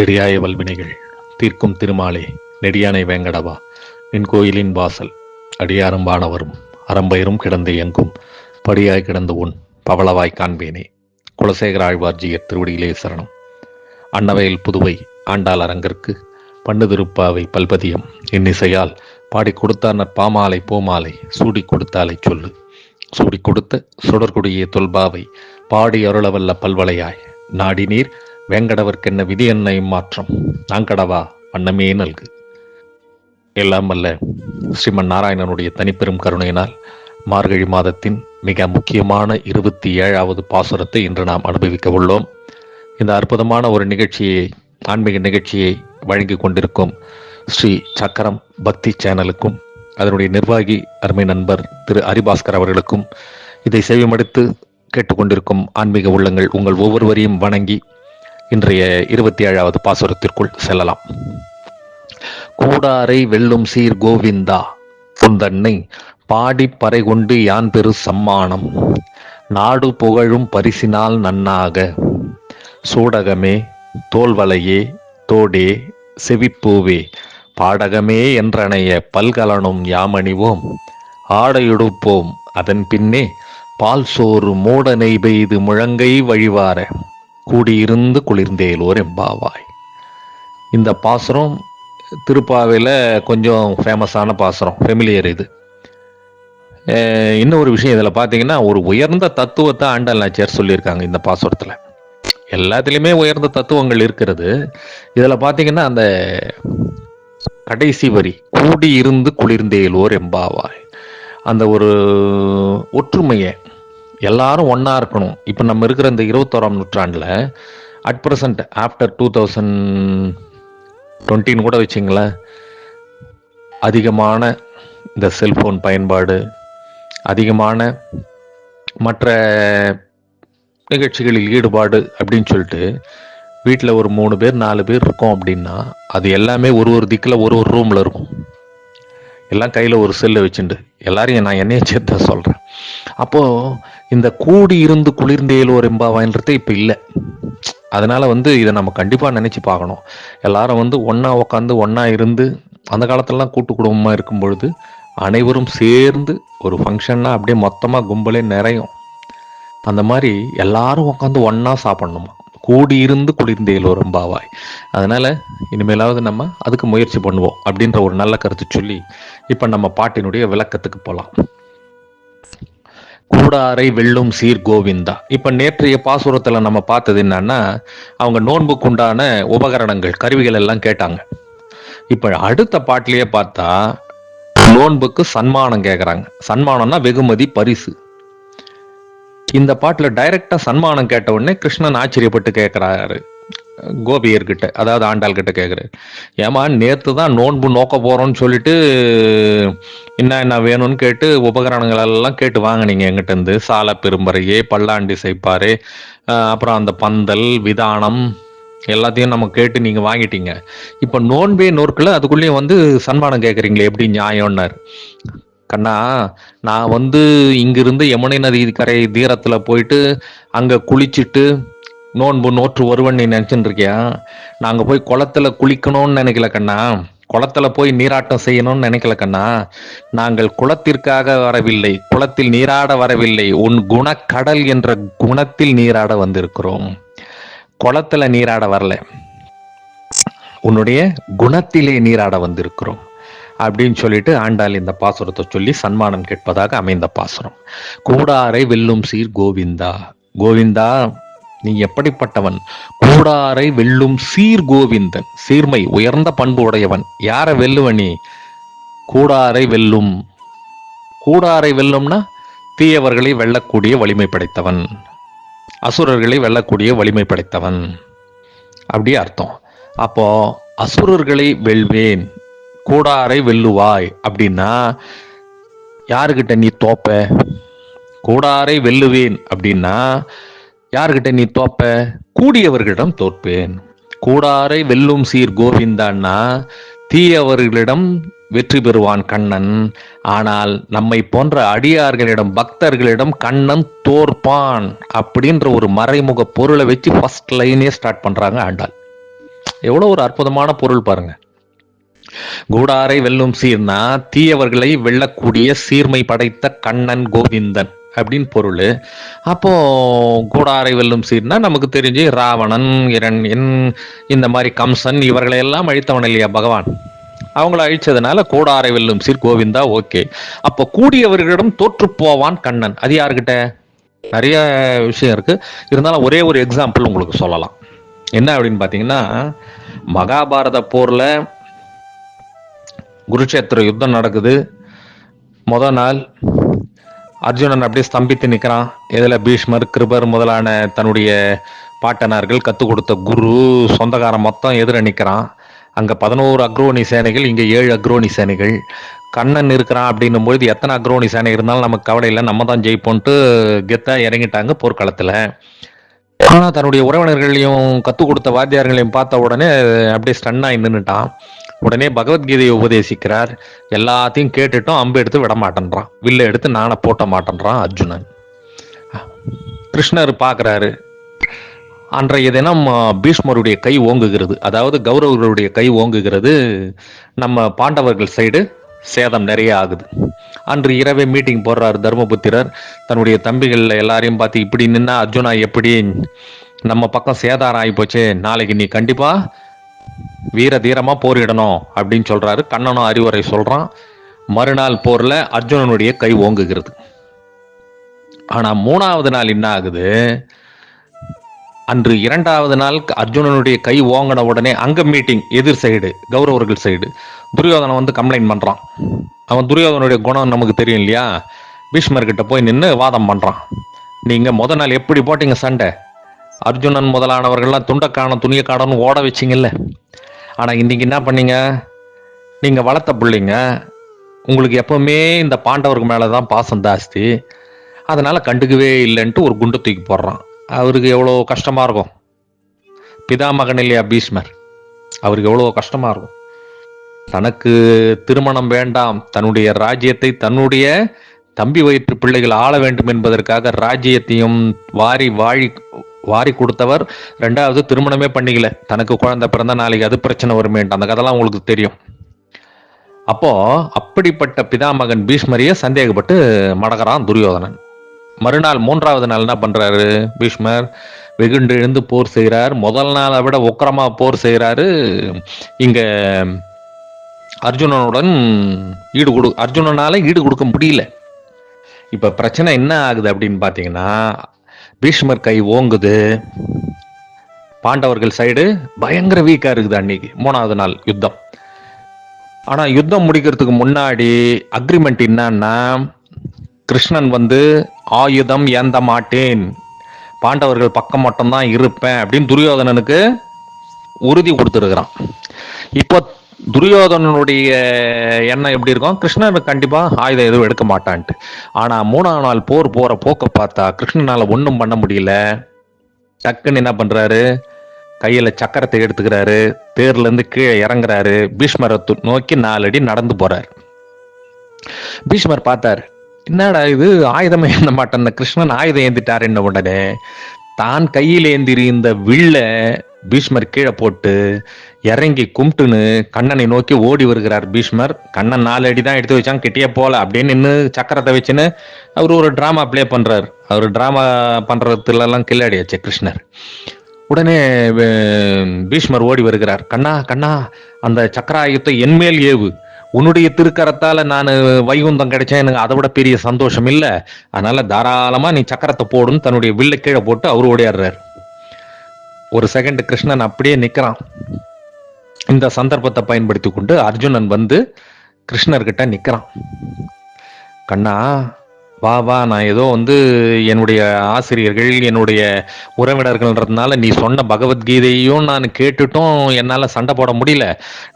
செடியாய வல்வினைகள் தீர்க்கும் திருமாலே நெடியானை வேங்கடவா நின் கோயிலின் வாசல் அடியாரும் வானவரும் கிடந்து எங்கும் படியாய் கிடந்து உன் பவளவாய் காண்பேனே குலசேகர ஆழ்வார்ஜியர் திருவடியிலே சரணம். அன்னவையில் புதுவை ஆண்டாள் அரங்கிற்கு பண்ணு திருப்பாவை பல்பதியம் இன்னிசையால் பாடி கொடுத்தான பாமாலை பூமாலை சூடி கொடுத்தாலை சொல்லு. சூடி கொடுத்த சுடர்குடியே தொல்பாவை பாடி அருளவல்ல பல்வளையாய் நாடி நீர் வேங்கடவர்க்கென்ன விதி என்ன இம்மாற்றம் நாங்கடவா வண்ணமே நல்கு. எல்லாம் அல்ல ஸ்ரீமன் நாராயணனுடைய தனிப்பெரும் கருணையினால் மார்கழி மாதத்தின் மிக முக்கியமான இருபத்தி ஏழாவது பாசுரத்தை இன்று நாம் அனுபவிக்க உள்ளோம். இந்த அற்புதமான ஒரு நிகழ்ச்சியை ஆன்மீக நிகழ்ச்சியை வழங்கி கொண்டிருக்கும் ஸ்ரீ சக்கரம் பக்தி சேனலுக்கும் அதனுடைய நிர்வாகி அருமை நண்பர் திரு ஹரிபாஸ்கர் அவர்களுக்கும் இதை செவிமடுத்து கேட்டுக்கொண்டிருக்கும் ஆன்மீக உள்ளங்கள் உங்கள் ஒவ்வொருவரையும் வணங்கி இன்றைய இருபத்தி ஏழாவது பாசுரத்திற்குள் செல்லலாம். கூடாரை வெல்லும் சீர் கோவிந்தா புந்தன்னை பாடி பறை கொண்டு யான் பெரு சம்மானம். நாடு புகழும் பரிசினால் நன்னாக. சூடகமே தோல்வலையே தோடே செவிப்பூவே பாடகமே என்றனைய பல்கலனும் யாமணிவோம். ஆடையுடுப்போம் அதன் பின்னே பால் சோறு மூடனை பெய்து முழங்கை வழிவார. கூடியிருந்து குளிர்ந்தேலோர் எம்பாவாய். இந்த பாசுரம் திருப்பாவையில் கொஞ்சம் ஃபேமஸான பாசுரம் ஃபெமிலியர் இது. இன்னும் ஒரு விஷயம் இதில் பார்த்தீங்கன்னா ஒரு உயர்ந்த தத்துவத்தை ஆண்டாள் நாச்சியார் சொல்லியிருக்காங்க இந்த பாசுரத்தில். எல்லாத்துலேயுமே உயர்ந்த தத்துவங்கள் இருக்கிறது. இதில் பார்த்தீங்கன்னா அந்த கடைசி வரி கூடி இருந்து குளிர்ந்தேலோர் எம்பாவாய். அந்த ஒரு ஒற்றுமையை எல்லாரும் ஒன்றா இருக்கணும். இப்போ நம்ம இருக்கிற இந்த இருபத்தோராம் நூற்றாண்டில் at present after two thousand டுவெண்ட்டின்னு கூட வச்சிங்களேன் அதிகமான இந்த செல்ஃபோன் பயன்பாடு அதிகமான மற்ற நிகழ்ச்சிகளில் ஈடுபாடு அப்படின்னு சொல்லிட்டு வீட்டில் ஒரு மூணு பேர் நாலு பேர் இருக்கோம் அப்படின்னா அது எல்லாமே ஒரு ஒரு திக்கில் ஒரு ஒரு ரூமில் இருக்கும். எல்லாம் கையில் ஒரு செல்லை வச்சுண்டு. எல்லாரையும் நான் என்னையை சேர்த்து தான் சொல்கிறேன் அப்போது இந்த கூடி இருந்து குளிர்ந்தேலோர் ஒரு எம்பாவாயின்றது இப்போ இல்லை. அதனால வந்து இதை நம்ம கண்டிப்பாக நினச்சி பார்க்கணும் எல்லாரும் வந்து ஒன்றா உட்காந்து ஒன்றா இருந்து அந்த காலத்துலலாம் கூட்டு குடும்பமாக இருக்கும் பொழுது அனைவரும் சேர்ந்து ஒரு ஃபங்க்ஷன்னா அப்படியே மொத்தமாக கும்பலே நிறையும். அந்த மாதிரி எல்லாரும் உட்காந்து ஒன்றா சாப்பிடணுமா? கூடி இருந்து குளிர்ந்தேல் ஒரு எம்பாவாய் அதனால இனிமேலாவது நம்ம அதுக்கு முயற்சி பண்ணுவோம் அப்படின்ற ஒரு நல்ல கருத்து சொல்லி இப்போ நம்ம பாட்டினுடைய விளக்கத்துக்கு போகலாம் கூடாரை வெல்லும் சீர் கோவிந்தா. இப்ப நேற்றைய பாசுரத்துல நம்ம பார்த்தது என்னன்னா அவங்க நோன்புக்குண்டான உபகரணங்கள் கருவிகள் எல்லாம் கேட்டாங்க. இப்ப அடுத்த பாட்டிலேயே பார்த்தா நோன்புக்கு சன்மானம் கேட்குறாங்க சன்மானம்னா வெகுமதி பரிசு. இந்த பாட்டில் டைரக்டா சன்மானம் கேட்ட உடனே கிருஷ்ணன் ஆச்சரியப்பட்டு கேட்கிறாரு கோபியர்கிட்ட அதாவது ஆண்டாள் கிட்ட கேட்குறாரு ஏமா நேற்று தான் நோன்பு நோக்க போகிறோம்னு சொல்லிட்டு என்ன என்ன வேணும்னு கேட்டு உபகரணங்கள் எல்லாம் கேட்டு வாங்கினீங்க எங்கிட்ட இருந்து சால பெரும்பறையே பல்லாண்டி செய்ப்பாரு அப்புறம் அந்த பந்தல் விதானம் எல்லாத்தையும் நம்ம கேட்டு நீங்கள் வாங்கிட்டீங்க. இப்போ நோன்பே நோற்கில் அதுக்குள்ளேயும் வந்து சன்மானம் கேட்குறீங்களே எப்படி நியாயம்னாரு. கண்ணா நான் வந்து இங்கிருந்து யமுனை நதி கரை தீரத்தில் போயிட்டு அங்கே குளிச்சுட்டு நோன்பு நோற்று ஒருவன் நீ நினைச்சுட்டு இருக்கியா போய் குளத்துல குளிக்கணும்னு நினைக்கல கண்ணா. குளத்துல போய் நீராட்டம் செய்யணும்னு நினைக்கல கண்ணா. நாங்கள் குளத்திற்காக வரவில்லை குளத்தில் நீராட வரவில்லை. உன் குணக்கடல் என்ற குணத்தில் நீராட வந்திருக்கிறோம். குளத்தில் நீராட வரல. உன்னுடைய குணத்திலே நீராட வந்திருக்கிறோம். அப்படின்னு சொல்லிட்டு ஆண்டாள் இந்த பாசுரத்தை சொல்லி சன்மானம் கேட்பதாக அமைந்த பாசுரம். கூடாரை வெல்லும் சீர் கோவிந்தா. கோவிந்தா நீ எப்படிப்பட்டவன்? கூடாரை வெல்லும் சீர் கோவிந்தன் சீர்மை உயர்ந்த பண்பு உடையவன். யாரை வெல்லுவ நீ? கூடாரை வெல்லும். கூடாரை வெல்லும்னா தீயவர்களை வெல்லக்கூடிய வலிமை படைத்தவன். அசுரர்களை வெல்லக்கூடிய வலிமை படைத்தவன். அப்படி அர்த்தம். அப்போ அசுரர்களை வெல்வேன். கூடாரை வெல்லுவாய். அப்படின்னா யாருக்கிட்ட நீ தோப்ப? கூடாரை வெல்லுவேன். அப்படின்னா யாருக்கிட்ட நீ தோப்ப? கூடியவர்களிடம் தோற்பேன். கூடாரை வெல்லும் சீர் கோவிந்தான்னா தீயவர்களிடம் வெற்றி பெறுவான் கண்ணன். ஆனால் நம்மை போன்ற அடியார்களிடம் பக்தர்களிடம் கண்ணன் தோற்பான் அப்படின்ற ஒரு மறைமுக பொருளை வச்சு ஃபர்ஸ்ட் லைனே ஸ்டார்ட் பண்றாங்க ஆண்டாள். எவ்வளோ ஒரு அற்புதமான பொருள் பாருங்க. கூடாரை வெல்லும் சீர்னா தீயவர்களை வெல்லக்கூடிய சீர்மை படைத்த கண்ணன் கோவிந்தன். அப்படின்னு பொருள். அப்போ கூடாரை வெல்லும் சீர்னா நமக்கு தெரிஞ்சு ராவணன் இரண்யன் இந்த மாதிரி கம்சன் இவர்களை எல்லாம் அழித்தவன் இல்லையா பகவான்? அவங்கள அழிச்சதுனால கூடாரை வெல்லும் சீர் கோவிந்தா ஓகே. அப்போ கூடியவர்களிடம் தோற்று போவான் கண்ணன். அது யாருக்கிட்ட நிறைய விஷயம் இருக்கு. இருந்தாலும் ஒரே ஒரு எக்ஸாம்பிள் உங்களுக்கு சொல்லலாம். என்ன அப்படின்னு பார்த்தீங்கன்னா மகாபாரத போர்ல குருட்சேத்திர யுத்தம் நடக்குது. முத நாள் அர்ஜுனன் அப்படியே ஸ்தம்பித்து நிற்கிறான். இதில் பீஷ்மர் கிருபர் முதலான தன்னுடைய பாட்டனார்கள் கற்றுக் கொடுத்த குரு சொந்தக்காரன் மொத்தம் எதிர நிற்கிறான். அங்கே பதினோரு அக்ரோனி சேனைகள் இங்கே ஏழு அக்ரோனி சேனைகள். கண்ணன் இருக்கிறான் அப்படின்னும் பொழுது எத்தனை அக்ரோனி சேனை இருந்தாலும் நமக்கு கவலை இல்லை. நம்ம தான் ஜெயிப்போன்ட்டு கெத்தா இறங்கிட்டாங்க போர்க்களத்தில். ஆனால் தன்னுடைய உறவினர்களையும் கற்றுக் கொடுத்த வாத்தியார்களையும் பார்த்த உடனே அப்படியே ஸ்டன்னாகி நின்றுட்டான். உடனே பகவத்கீதையை உபதேசிக்கிறார். எல்லாத்தையும் கேட்டுட்டும் அம்பு எடுத்து விட மாட்டேன்றான். வில்ல எடுத்து நானை போட்ட மாட்டேன்றான் அர்ஜுனன். கிருஷ்ணர் பார்க்குறாரு. அன்றைய தினம் பீஷ்மருடைய கை ஓங்குகிறது. அதாவது கௌரவர்களுடைய கை ஓங்குகிறது. நம்ம பாண்டவர்கள் சைடு சேதம் நிறைய ஆகுது. அன்று இரவே மீட்டிங் போடுறார் தர்மபுத்திரர். தன்னுடைய தம்பிகள் எல்லாரையும் பார்த்து இப்படி நின்னா அர்ஜுனா எப்படி? நம்ம பக்கம் சேதாரம் ஆகி போச்சு நாளைக்கு நீ கண்டிப்பா வீர தீரமாக போரிடணும் அப்படின்னு சொல்கிறாரு கண்ணனும் அறிவுரை சொல்கிறான் மறுநாள் போரில் அர்ஜுனனுடைய கை ஓங்குகிறது. ஆனால் மூணாவது நாள் என்ன ஆகுது? அன்று இரண்டாவது நாள் அர்ஜுனனுடைய கை ஓங்கின உடனே அங்கே மீட்டிங் எதிர் சைடு கௌரவர்கள் சைடு துரியோதனன் வந்து கம்ப்ளைண்ட் பண்ணுறான் அவன் துரியோதனுடைய குணம் நமக்கு தெரியும் இல்லையா? பீஷ்மர்கிட்ட போய் நின்று வாதம் பண்ணுறான் நீங்கள் முத நாள் எப்படி போட்டீங்க சண்டை? அர்ஜுனன் முதலானவர்கள்லாம் துண்டக்கான துணியை காணன்னு ஓட வச்சிங்கல்ல. ஆனால் இன்றைக்கி என்ன பண்ணீங்க? நீங்கள் வளர்த்த பிள்ளைங்க உங்களுக்கு எப்போவுமே இந்த பாண்டவருக்கு மேலே தான் பாசம் ஜாஸ்தி. அதனால் கண்டுக்கவே இல்லைன்ட்டு ஒரு குண்டு தூக்கி போடுறான். அவருக்கு எவ்வளோ கஷ்டமாக இருக்கும்? பிதாமகன் இல்லையா பீஷ்மர்? அவருக்கு எவ்வளோ கஷ்டமாக இருக்கும்? தனக்கு திருமணம் வேண்டாம். தன்னுடைய ராஜ்யத்தை தன்னுடைய தம்பி வயிற்று பிள்ளைகள் ஆள வேண்டும் என்பதற்காக ராஜ்யத்தையும் வாரி வாழி வாரி கொடுத்தவர் ரெண்டாவது திருமணமே பண்ணிக்கல. தனக்கு குழந்தை பிறந்த நாளைக்கு அது பிரச்சனை வருமேன்ட்டு. அந்த கதைலாம் உங்களுக்கு தெரியும். அப்போ அப்படிப்பட்ட பிதாமகன் பீஷ்மரிய சந்தேகப்பட்டு மடகிறான் துரியோதனன். மறுநாள் மூன்றாவது நாள் என்ன பண்றாரு பீஷ்மர்? வெகுண்டு எழுந்து போர் செய்கிறார். முதல் நாளை விட உக்கரமா போர் செய்கிறாரு. இங்க அர்ஜுனனுடன் ஈடு கொடு அர்ஜுனனால ஈடு கொடுக்க முடியல. இப்ப பிரச்சனை என்ன ஆகுது அப்படின்னு பாத்தீங்கன்னா பீஷ்மர் கை ஓங்குது. பாண்டவர்கள் சைடு பயங்கர வீக்கா இருக்குது அன்னைக்கு மூணாவது நாள் யுத்தம். ஆனா யுத்தம் முடிக்கிறதுக்கு முன்னாடி அக்ரிமெண்ட் என்னன்னா கிருஷ்ணன் வந்து ஆயுதம் ஏந்த மாட்டேன். பாண்டவர்கள் பக்கம் மட்டும்தான் இருப்பேன். அப்படின்னு துரியோதனனுக்கு உறுதி கொடுத்துருக்கிறான். இப்போ துரியோதனனுடைய எண்ணம் எப்படி இருக்கும்? கிருஷ்ணன் கண்டிப்பாக ஆயுதம் எதுவும் எடுக்க மாட்டான்ட்டு. ஆனால் மூணாம் நாள் போர் போகிற போக்க பார்த்தா கிருஷ்ணனால் ஒன்றும் பண்ண முடியல. டக்குன்னு என்ன பண்ணுறாரு கையில் சக்கரத்தை எடுத்துக்கிறாரு. தேர்லேருந்து கீழே இறங்குறாரு. பீஷ்மரை நோக்கி நாலடி நடந்து போகிறார் பீஷ்மர் பார்த்தார் என்னடா இது? ஆயுதம் ஏந்த மாட்டேன். கிருஷ்ணன் ஆயுதம் ஏந்திட்டார் என்ன உடனே தான் கையில் ஏந்திரி இந்த வில்ல பீஷ்மர் கீழே போட்டு இறங்கி கும்பிட்டுன்னு கண்ணனை நோக்கி ஓடி வருகிறார் பீஷ்மர். கண்ணன் நாலு அடி தான் எடுத்து வச்சான் கிட்டே போல அப்படின்னு நின்று சக்கரத்தை வச்சுன்னு அவர் ஒரு ட்ராமா ப்ளே பண்றாரு. அவர் ட்ராமா பண்றதுல கில்லாடியாச்சு கிருஷ்ணர். உடனே பீஷ்மர் ஓடி வருகிறார். கண்ணா கண்ணா அந்த சக்கராயுத்தை என்மேல் ஏவு. உன்னுடைய திருக்கரத்தால நான் வைகுந்தம் கிடைச்சேன். எனக்கு அதை விட பெரிய சந்தோஷம் இல்லை. அதனால தாராளமா நீ சக்கரத்தை போடுன்னு தன்னுடைய வில்ல கீழே போட்டு அவர் ஓடியாடுறாரு. ஒரு செகண்ட் கிருஷ்ணன் அப்படியே நிக்கிறான். இந்த சந்தர்ப்பத்தை பயன்படுத்தி கொண்டு அர்ஜுனன் வந்து கிருஷ்ணர்கிட்ட நிக்கிறான். கண்ணா வா வா நான் ஏதோ வந்து என்னுடைய ஆசிரியர்கள் என்னுடைய உறவினர்கள்ன்றதுனால நீ சொன்ன பகவத்கீதையும் நான் கேட்டுட்டும் என்னால் சண்டை போட முடியல.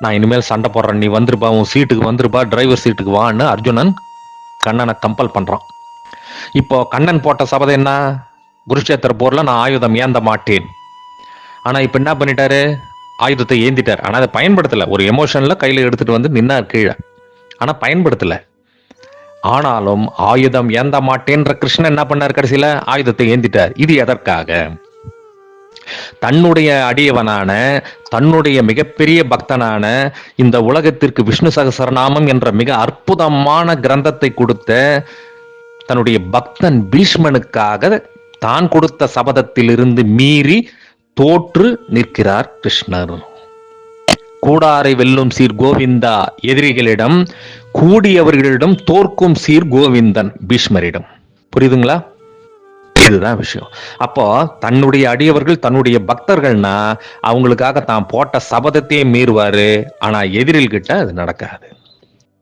நான் இனிமேல் சண்டை போடுறேன். நீ வந்துருப்பா உன் சீட்டுக்கு வந்துருப்பா டிரைவர் சீட்டுக்கு வான்னு அர்ஜுனன் கண்ணனை கம்பல் பண்ணுறான் இப்போ கண்ணன் போட்ட சபதம் என்ன? குருஷேத்திர போரில் நான் ஆயுதம் ஏந்த மாட்டேன். ஆனால் இப்போ என்ன பண்ணிட்டாரு? ஆயுதத்தை ஏந்திட்டார். ஆனால் அதை பயன்படுத்தலை. ஒரு எமோஷனில் கையில் எடுத்துகிட்டு வந்து நின்னார் கீழே. ஆனால் பயன்படுத்தலை. ஆனாலும் ஆயுதம் ஏந்த மாட்டேன்ற கிருஷ்ணன் என்ன பண்ணார் கடைசியில்? ஆயுதத்தை ஏந்திட்டார். இது எதற்காக? தன்னுடைய அடியவனான தன்னுடைய மிகப்பெரிய பக்தனான இந்த உலகத்திற்கு விஷ்ணு சகசரநாமம் என்ற மிக அற்புதமான கிரந்தத்தை கொடுத்த தன்னுடைய பக்தன் பீஷ்மனுக்காக தான் கொடுத்த சபதத்திலிருந்து மீறி தோற்று நிற்கிறார் கிருஷ்ணர். கூடாரை வெல்லும் சீர் கோவிந்தா எதிரிகளிடம் கூடியவர்களிடம் தோற்கும் சீர் கோவிந்தன் பீஷ்மரிடம். புரியுதுங்களா? இதுதான் விஷயம். அப்போ தன்னுடைய அடியவர்கள் தன்னுடைய பக்தர்கள்னா அவங்களுக்காக தான் போட்ட சபதத்தையே மீறுவாரு. ஆனா எதிரில் கிட்ட அது நடக்காது.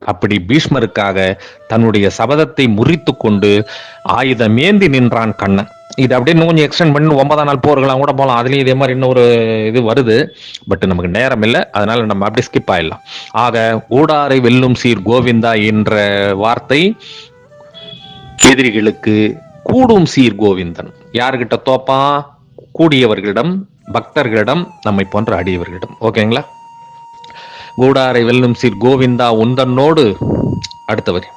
அப்படி பீஷ்மருக்காக தன்னுடைய சபதத்தை முறித்து கொண்டு ஆயுதம் ஏந்தி நின்றான் கண்ணன். இது அப்படியே இன்னும் கொஞ்சம் எக்ஸ்டெண்ட் பண்ணி ஒன்பதாம் நாள் போர்களாம் கூட போகலாம். அதுலேயும் இதே மாதிரி இன்னொரு இது வருது. பட் நமக்கு நேரம் இல்லை. அதனால நம்ம அப்படியே ஸ்கிப் ஆயிடலாம். ஆக ஊடாரை வெல்லும் சீர் கோவிந்தா என்ற வார்த்தை எதிரிகளுக்கு கூடும் சீர் கோவிந்தன். யாருகிட்ட தோப்பான் கூடியவர்களிடம் பக்தர்களிடம் நம்மை போன்ற அடியவர்களிடம். ஓகேங்களா கூடாரை வெல்லும் சீர் கோவிந்தா உந்தன்னோடு அடுத்தவர்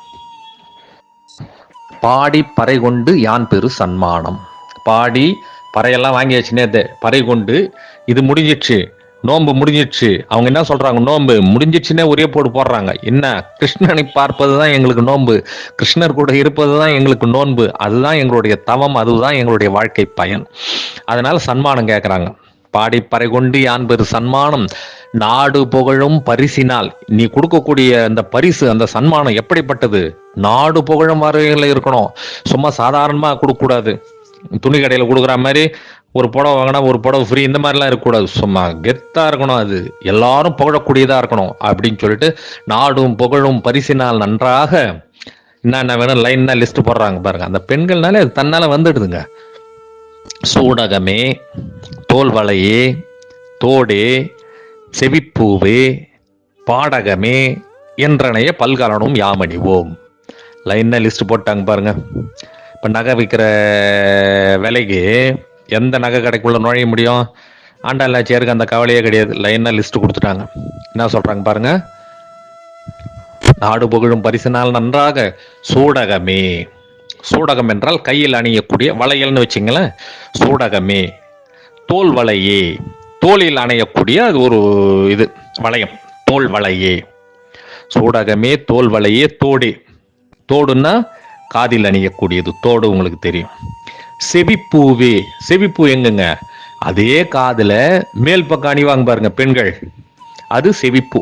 பாடி பறை கொண்டு யான் பெரு சன்மானம். பாடி பறையெல்லாம் வாங்கியாச்சு நேத்து. பறை கொண்டு இது முடிஞ்சிடுச்சு நோன்பு முடிஞ்சிடுச்சு அவங்க என்ன சொல்றாங்க? நோன்பு முடிஞ்சிச்சுன்னே ஒரே போடு போடுறாங்க. என்ன? கிருஷ்ணனை பார்ப்பது தான் எங்களுக்கு நோன்பு. கிருஷ்ணர் கூட இருப்பது தான் எங்களுக்கு நோன்பு. அதுதான் எங்களுடைய தவம். அதுதான் எங்களுடைய வாழ்க்கை பயன். அதனால சன்மானம் கேட்குறாங்க பாடி பறை கொண்டு யான் பெரு சன்மானம். நாடு புகழும் பரிசினால். நீ கொடுக்கக்கூடிய அந்த பரிசு அந்த சன்மானம் எப்படிப்பட்டது? நாடு புகழும் வரையில் இருக்கணும். சும்மா சாதாரணமா கொடுக்கக்கூடாது. துணி கடையில் கொடுக்குற மாதிரி ஒரு புடவை வாங்கினா ஒரு புடவை ஃப்ரீ இந்த மாதிரிலாம் இருக்கக்கூடாது. சும்மா கெத்தாக இருக்கணும் அது. எல்லாரும் புகழக்கூடியதாக இருக்கணும் அப்படின்னு சொல்லிட்டு நாடும் புகழும் பரிசினால் நன்றாக என்னென்ன வேணும்? லைன்னா லிஸ்ட் போடுறாங்க பாருங்க. அந்த பெண்கள்னாலே அது தன்னால் வந்துடுதுங்க. சூடகமே தோல்வளையே தோடே செவிப்பூவே பாடகமே என்றனைய பல்கலனும் யாமணிவோம். லைனாக லிஸ்ட் போட்டாங்க பாருங்க. இப்போ நகை விற்கிற விலைக்கு எந்த நகை கடைக்குள்ள நுழைய முடியும்? ஆண்டாளாச்சியாருக்கு அந்த கவலையே கிடையாது. லைனாக லிஸ்ட் கொடுத்துட்டாங்க. என்ன சொல்கிறாங்க பாருங்க. நாடு புகழும் பரிசினால் நன்றாக சூடகமே. சூடகம் என்றால் கையில் அணியக்கூடிய வளையல்னு வச்சிங்களேன். சூடகமே. தோல் வளையே தோளில் அணையக்கூடிய அது ஒரு இது வளையம். தோல் வளையே சூடகமே தோல் வளையே தோடு. தோடுன்னா காதில் அணியக்கூடியது. தோடு உங்களுக்கு தெரியும். செவிப்பூவே. செவிப்பூ எங்கங்க? அதே காதில் மேல் பக்கம் அணிவாங்க பாருங்க பெண்கள். அது செவிப்பூ.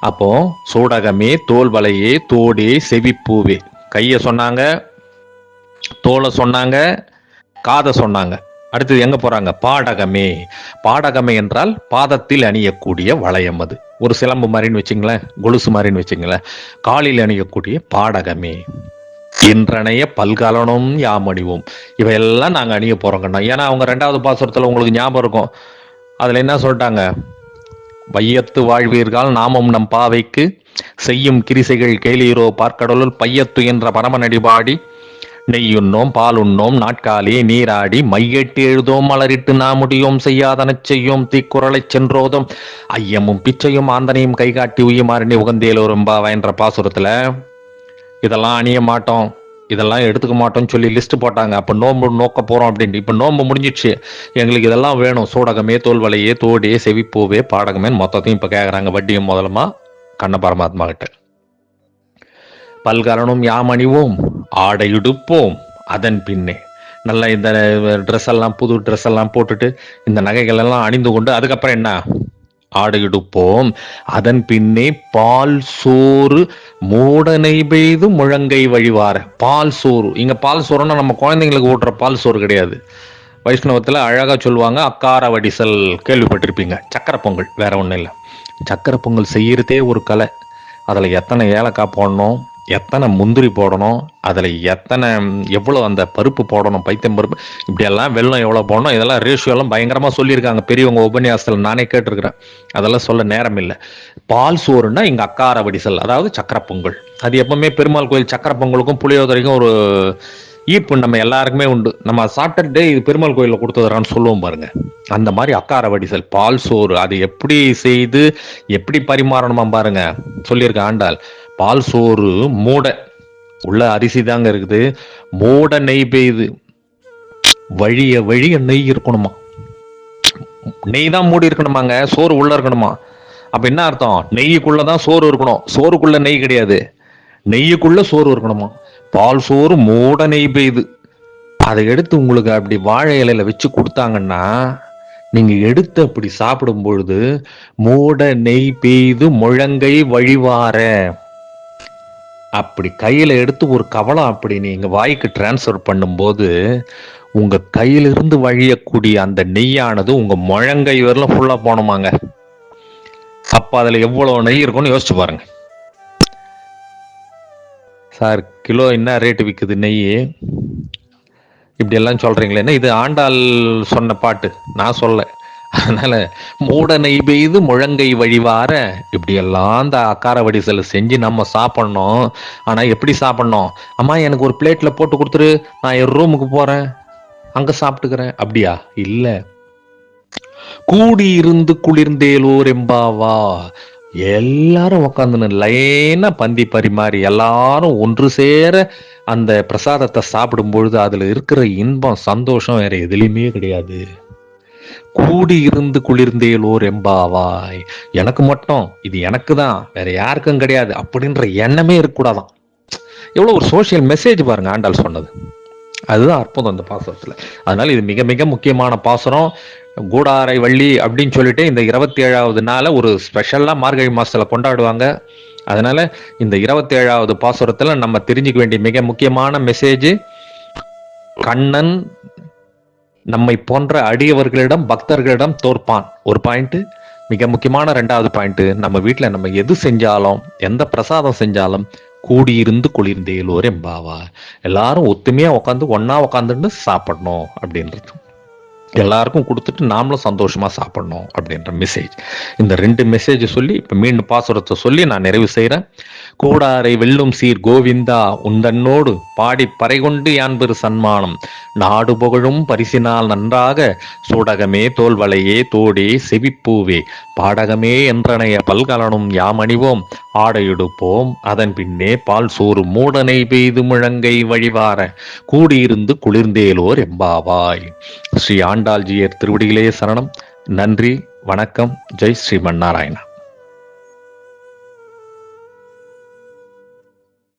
அப்போ சூடகமே தோல் வளையே தோடே செவிப்பூவே. கையை சொன்னாங்க தோலை சொன்னாங்க காதை சொன்னாங்க. அடுத்தது எங்க போறாங்க? பாடகமே. பாடகமே என்றால் பாதத்தில் அணியக்கூடிய வளையம் அது. ஒரு சிலம்பு மாதிரின்னு வச்சுங்களேன் கொலுசு மாதிரின்னு வச்சுங்களேன் காலில் அணியக்கூடிய பாடகமே. இன்றனைய பல்கலனும் யாம் இவையெல்லாம் நாங்கள் அணிய போறோங்கண்ணா ஏன்னா அவங்க ரெண்டாவது பாசுரத்தில் உங்களுக்கு ஞாபகம் இருக்கும். அதில் என்ன சொல்லிட்டாங்க? வையத்து வாழ்வீர்கள் நாமம் நம் பாவைக்கு செய்யும் கிரிசைகள் கேளீரோ பார்க்கடலுள் பையத்து என்ற பரமநடிபாடி நெய்யுண்ணோம் பாலுண்ணோம் நாட்காலே நீராடி மையெட்டு எழுதோம் மலரிட்டு நாமுடியோம் செய்யாதனச் செய்யோம் தீக்குறளைச் சென்றோதும். ஐயமும் பிச்சையும் ஆந்தனையும் கைகாட்டி உய்யுமாறி உகந்தேலோரும்பாவா என்ற பாசுரத்துல. இதெல்லாம் அணிய மாட்டோம். இதெல்லாம் எடுத்துக்க மாட்டோம்னு சொல்லி லிஸ்ட் போட்டாங்க. அப்ப நோன்பு நோக்க போறோம் அப்படின்ட்டு. இப்ப நோன்பு முடிஞ்சிடுச்சு. எங்களுக்கு இதெல்லாம் வேணும். சூடகமே தோல்வலையே தோடே செவிப்பூவே பாடகமே மொத்தத்தையும் இப்ப கேக்குறாங்க வட்டியும் முதலமா கண்ண பரமாத்மா கிட்ட. பல்கலனும் யாம் ஆடையுடுப்போம். அதன் பின்னே நல்லா இந்த ட்ரெஸ் எல்லாம் புது ட்ரெஸ் எல்லாம் போட்டுட்டு இந்த நகைகள் எல்லாம் அணிந்து கொண்டு அதுக்கப்புறம் என்ன? ஆடையுடுப்போம். அதன் பின்னே பால் சோறு மூடனை பெய்து முழங்கை வழிவார. பால் சோறு. இங்க பால் சோறுன்னா நம்ம குழந்தைங்களுக்கு ஊட்டுற பால் சோறு கிடையாது. வைஷ்ணவத்தில் அழகாக சொல்லுவாங்க அக்கார வடிசல். கேள்விப்பட்டிருப்பீங்க. சக்கரை பொங்கல் வேற ஒன்றும் இல்லை. சக்கரை பொங்கல் செய்யறதே ஒரு கலை. அதில் எத்தனை ஏலக்காய் போடணும்? எத்தனை முந்திரி போடணும் அதில் எத்தனை எவ்வளோ அந்த பருப்பு போடணும் பைத்தம் பருப்பு இப்படியெல்லாம் வெள்ளம் எவ்வளோ போடணும் இதெல்லாம் ரேஷியோ எல்லாம் பயங்கரமாக சொல்லியிருக்காங்க. பெரியவங்க உபன்யாசத்தில் நானே கேட்டிருக்கிறேன். அதெல்லாம் சொல்ல நேரம் இல்லை. பால் சோறுன்னா இங்கே அக்கார வடிசல் அதாவது சக்கரை பொங்கல் அது எப்பவுமே பெருமாள் கோயில் சக்கரை பொங்கலுக்கும் புளியோதரைக்கும் ஒரு ஈர்ப்பு நம்ம எல்லாருக்குமே உண்டு. நம்ம சாட்டர்டே இது பெருமாள் கோயிலில் கொடுத்ததுறான்னு சொல்லுவோம் பாருங்க. அந்த மாதிரி அக்கார வடிசல் பால் சோறு அது எப்படி செய்து எப்படி பரிமாறணுமா பாருங்க. சொல்லியிருக்க ஆண்டாள். பால் சோறு மூட. உள்ள அரிசி தாங்க இருக்குது. மூட நெய் பெய்யுது. வழிய வழிய நெய் இருக்கணுமா? நெய் தான் மூடி இருக்கணுமாங்க. சோறு உள்ள இருக்கணுமா? அப்ப என்ன அர்த்தம்? நெய்யுக்குள்ள தான் சோறு இருக்கணும். சோறுக்குள்ள நெய் கிடையாது. நெய்யுக்குள்ள சோறு இருக்கணுமா? பால் சோறு மூட நெய் பெய்யுது. அதை எடுத்து உங்களுக்கு அப்படி வாழை இலையில வச்சு கொடுத்தாங்கன்னா நீங்க எடுத்து அப்படி சாப்பிடும் பொழுது மூட நெய் பெய்து முழங்கை வழிவார அப்படி கையில் எடுத்து ஒரு கவலம் அப்படி நீங்கள் வாய்க்கு டிரான்ஸ்ஃபர் பண்ணும்போது உங்கள் கையிலிருந்து வழியக்கூடிய அந்த நெய்யானது உங்கள் முழங்கை வரலாம் ஃபுல்லாக போனோமாங்க அப்போ அதில் எவ்வளோ நெய் இருக்கும்னு யோசிச்சு பாருங்க. சார் கிலோ என்ன ரேட்டு விற்குது நெய்? இப்படியெல்லாம் சொல்கிறீங்களே என்ன இது ஆண்டாள் சொன்ன பாட்டு? நான் சொல்ல. அதனால மூட நெய் பெய்து முழங்கை வழிவார இப்படி எல்லாம் அந்த அக்கார வடிசல் செஞ்சு நம்ம சாப்பிடணும். ஆனா எப்படி சாப்பிடணும்? அம்மா எனக்கு ஒரு பிளேட்ல போட்டு கொடுத்துரு. நான் என் ரூமுக்கு போறேன். அங்க சாப்பிட்டுக்கிறேன். அப்படியா? இல்ல. கூடி இருந்து குளிர்ந்தேலூர் எம்பாவா. எல்லாரும் உக்காந்துன்னு லைனா பந்தி பரிமாறி எல்லாரும் ஒன்று சேர அந்த பிரசாதத்தை சாப்பிடும் பொழுது அதுல இருக்கிற இன்பம் சந்தோஷம் வேற எதுலையுமே கிடையாது. கூடி இருந்து குளிர்ந்தேலோர் எம்பாவாய். எனக்கு மட்டும் இது எனக்கு தான் வேற யாருக்கும் கிடையாது அப்படின்ற எண்ணமே இருக்கக்கூடாதான். எவ்வளோ ஒரு சோஷியல் மெசேஜ் பாருங்க ஆண்டாள் சொன்னது. அதுதான் அற்புதம் அந்த பாசுரத்துல. அதனால இது மிக மிக முக்கியமான பாசுரம். கூடாரை வள்ளி அப்படின்னு சொல்லிட்டு இந்த இருபத்தி ஏழாவது நாளை ஒரு ஸ்பெஷலாக மார்கழி மாசத்துல கொண்டாடுவாங்க. அதனால இந்த இருபத்தி ஏழாவது பாசுரத்தில் நம்ம தெரிஞ்சுக்க வேண்டிய மிக முக்கியமான மெசேஜ் கண்ணன் நம்மை போன்ற அடியவர்களிடம் பக்தர்களிடம் தோற்பான். ஒரு பாயிண்ட் மிக முக்கியமான ரெண்டாவது பாயிண்ட் நம்ம வீட்டில் நம்ம எது செஞ்சாலும் எந்த பிரசாதம் செஞ்சாலும் கூடியிருந்து குளிர்ந்தேலோர் எம்பாவா எல்லாரும் ஒத்துமையா உட்காந்து ஒன்னா உட்காந்துட்டு சாப்பிடணும் அப்படின்றது. எல்லாருக்கும் கொடுத்துட்டு நாமளும் சந்தோஷமாக சாப்பிடணும் அப்படின்ற மெசேஜ் இந்த ரெண்டு மெசேஜ் சொல்லி இப்போ மீண்டும் பாசுரத்தை சொல்லி நான் நிறைவு செய்கிறேன் கூடாரை வெல்லும் சீர் கோவிந்தா உந்தன்னோடு பாடி பறைகொண்டு யான்பெரு சன்மானம். நாடு புகழும் பரிசினால் நன்றாக சூடகமே தோல்வளையே தோடே செவிப்பூவே. பாடகமே என்றனைய பல்கலனும் யாமணிவோம் ஆடையெடுப்போம் அதன் பின்னே பால் சோறு மூடனை பெய்து முழங்கை வழிவார. கூடியிருந்து குளிர்ந்தேலோர் எம்பாவாய். ஸ்ரீ ஆண்டாள்ஜியர் திருவடிகளே சரணம். நன்றி வணக்கம். ஜெய் ஸ்ரீமன் நாராயணா.